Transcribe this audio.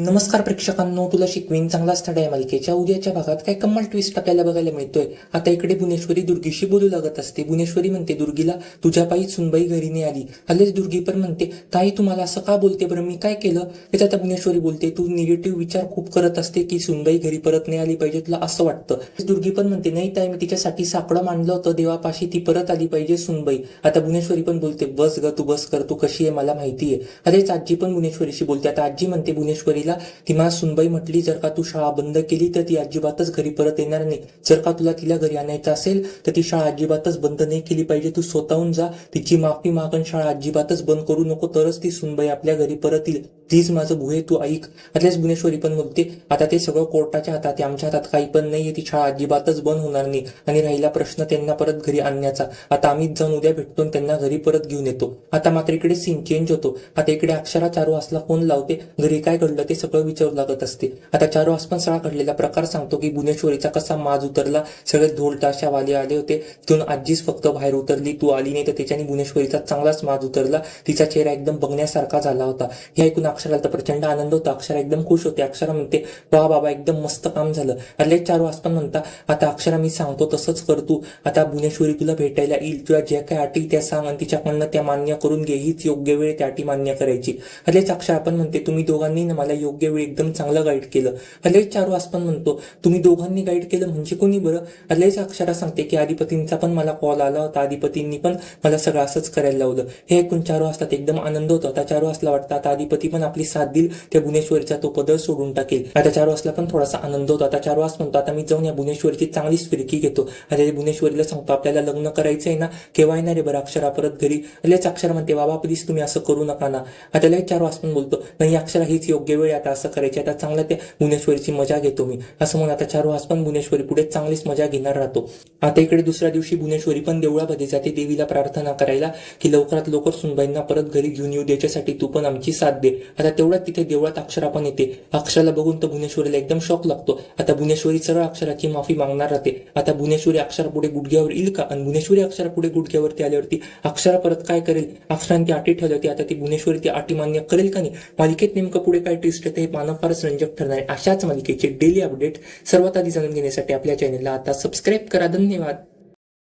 नमस्कार प्रेक्षकांनो तुला शिकवीन चांगला स्थळ आहे मालिकेच्या. उद्याच्या भागात काय कमाल ट्विस्ट आपल्याला बघायला मिळतोय. आता इकडे भुवनेश्वरी दुर्गीशी बोलू लागत असते. भुवनेश्वरी म्हणते दुर्गीला तुझ्या पायी सुनबाई घरी नाही आली. हल्लेच दुर्गी पण म्हणते ताई तुम्हाला असं का बोलते बरं? मी काय केलं? त्याच्यात आता भुवनेश्वरी बोलते तू निगेटिव्ह विचार खूप करत असते की सुनबाई घरी परत नाही आली पाहिजे तुला असं वाटतं. दुर्गी पण म्हणते नाही ताई मी तिच्यासाठी साकडं मांडलं होतं. देवापाशी ती परत आली पाहिजे सुनबाई. आता भुवनेश्वरी पण बोलते बस ग तू बस कर. तू कशी आहे? मला माहिती आहे. अरेच आजी पण भुवनेश्वरीशी बोलते. आता आजी म्हणते भुवनेश्वरीला ती मा सुनबाई म्हटली जर का तू शाळा बंद केली तर ती अजिबातच घरी परत येणार नाही. जर का तुला तिला घरी आणायचं असेल तर ती शाळा अजिबातच बंद नाही केली पाहिजे. तू स्वतःहून जा. तिची माफी मागण शाळा अजिबातच बंद करू नको तरच ती सुनबाई आपल्या घरी परत येईल. प्लीज माझं भुये तू ऐक. आतल्याच भुवनेश्वरी पण बोलते आता ते सगळं कोर्टाच्या हातात आहे. आमच्या हातात काही पण नाहीये. ती शाळा अजिबातच बंद होणार नाही. आणि राहिला प्रश्न त्यांना परत घरी आणण्याचा. आता आम्हीच जाऊन उद्या भेटतो आणि त्यांना घरी परत घेऊन येतो. आता मात्र इकडे सीन चेंज होतो. आता इकडे अक्षरा चारू असला फोन लावते. घरी काय घडलं ते सगळं विचारू लागत असते. आता चारू वास पण सगळा घडलेला प्रकार सांगतो की भुवनेश्वरीचा कसा माज उतरला. सगळे ढोल वाले आले होते. तिथून आजीच फक्त बाहेर उतरली. तू आली नाही तर त्याच्याने भुवनेश्वरीचा चांगलाच माज उतरला. तिचा चेहरा एकदम बघण्यासारखा झाला होता. हे ऐकून अक्षराला तर प्रचंड आनंद होता. अक्षरा एकदम खुश होते. अक्षरा म्हणते वा बाबा एकदम मस्त काम झालं. अरे चार वास म्हणता आता अक्षरा मी सांगतो तसंच कर तू. आता भुवनेश्वरी तुला भेटायला येईल. तुला ज्या काय अटी त्या सांग आणि तिच्याकडनं त्या मान्य करून घे. हीच योग्य वेळ त्या अटी मान्य करायची. हल्लेच अक्षरा पण म्हणते तुम्ही दोघांनी मला योग्य वेळी एकदम चांगलं गाईड केलं. हल्लेच चारू वास पण म्हणतो. तुम्ही दोघांनी गाईड केलं म्हणजे कोणी बरं? हल्लेच अक्षरा सांगते की आदिपतींचा पण मला कॉल आला होता. आदिपतींनी पण मला सगळं असंच करायला लावलं. हे ऐकून चारू असतात एकदम आनंद होतो. आता चारू असला वाटतं. आता आदिपती पण आपली साथ देईल. त्या भुवनेश्वरीचा तो पदर सोडून टाकेल. आता चार वाजला पण थोडासा आनंद होतो. आता चार वाज म्हणतो. आता मी जाऊन या भुवनेश्वरीची चांगलीच फिरकी घेतो. आता भुवनेश्वरीला सांगतो. आपल्याला लग्न करायचंय ना? केव्हा येणार रे बरं अक्षरा परत घरी? लगेच अक्षर म्हणते बाबा प्लीज तुम्ही असं करू नका ना. आता लगेच चार वाज पण बोलतो. नाही अक्षरा हीच योग्य वेळ आहे, आता असं करायची आता चांगलं त्या भुवनेश्वरीची मजा घेतो मी असं म्हणून आता चार वाज पण भुवनेश्वरी पुढे चांगलीच मजा घेणार राहतो. आता इकडे दुसऱ्या दिवशी भुवनेश्वरी पण देवळामध्ये जाते. देवीला प्रार्थना करायला की लवकरात लवकर सुनबाईंना परत घरी घेऊन येऊ. त्याच्यासाठी तू पण आमची साथ दे. आता तेवढ्यात तिथे देवळात अक्षरा पण येते. अक्षराला बघून तर भुवनेश्वरीला एकदम शॉक लागतो. आता भुवनेश्वरी सरळ अक्षराची माफी मागणार राहते. आता भुवनेश्वरी अक्षरा पुढे गुडघ्यावर येईल का? आणि भुवनेश्वरी अक्षरा पुढे गुडघ्यावरती आल्यावरती अक्षरा परत काय करेल? अक्षराने ती अटी ठेवली होती आता ती भुवनेश्वरी ती अटी मान्य करेल का नाही? मालिकेत नेमकं पुढे काय ट्विस्ट येते हे फारच रंजक ठरणार अशाच मालिकेचे डेली अपडेट सर्वात आधी जाणून घेण्यासाठी आपल्या चॅनलला आता सबस्क्राईब करा. धन्यवाद.